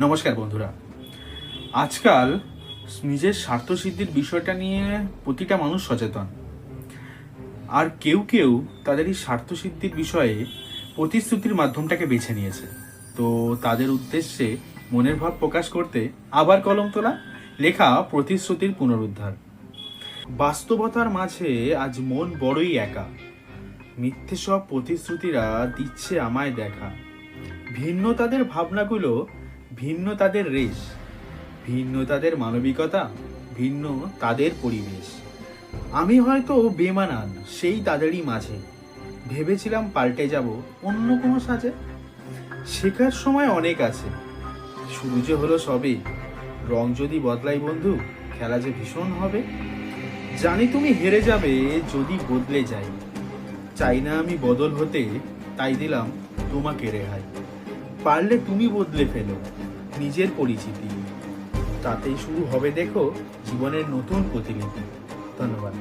নমস্কার বন্ধুরা। আজকাল নিজের স্বার্থসিদ্ধির বিষয়টা নিয়ে প্রতিটা মানুষ সচেতন। আর কেউ কেউ তাদের এই স্বার্থসিদ্ধির বিষয়ে প্রতিশ্রুতির মাধ্যমটাকে বেছে নিয়েছে। তো তাদের উদ্দেশ্যে মনের ভাব প্রকাশ করতে আবার কলম তোলা, লেখা প্রতিশ্রুতির পুনরুদ্ধার। বাস্তবতার মাঝে আজ মন বড়ই একা। মিথ্যে সব প্রতিশ্রুতিরা দিচ্ছে আমায় দেখা। ভিন্ন তাদের ভাবনাগুলো ভিন্ন তাদের রেশ, ভিন্ন তাদের মানবিকতা, ভিন্ন তাদের পরিবেশ। আমি হয়তো বেমানান সেই তাদেরই মাঝে। ভেবেছিলাম পাল্টে যাব অন্য কোনো সাজে। শেখার সময় অনেক আছে। শুরু যে হলো সবে। রং যদি বদলাই বন্ধু, খেলা যে ভীষণ হবে। জানি তুমি হেরে যাবে যদি বদলে যাই। চাই না আমি বদল হতে, তাই দিলাম তোমাকে রেহাই। পারলে তুমি বদলে ফেলো নিজের পরিচিতি। তাতেই শুরু হবে দেখো জীবনের নতুন প্রতিলিপি। ধন্যবাদ।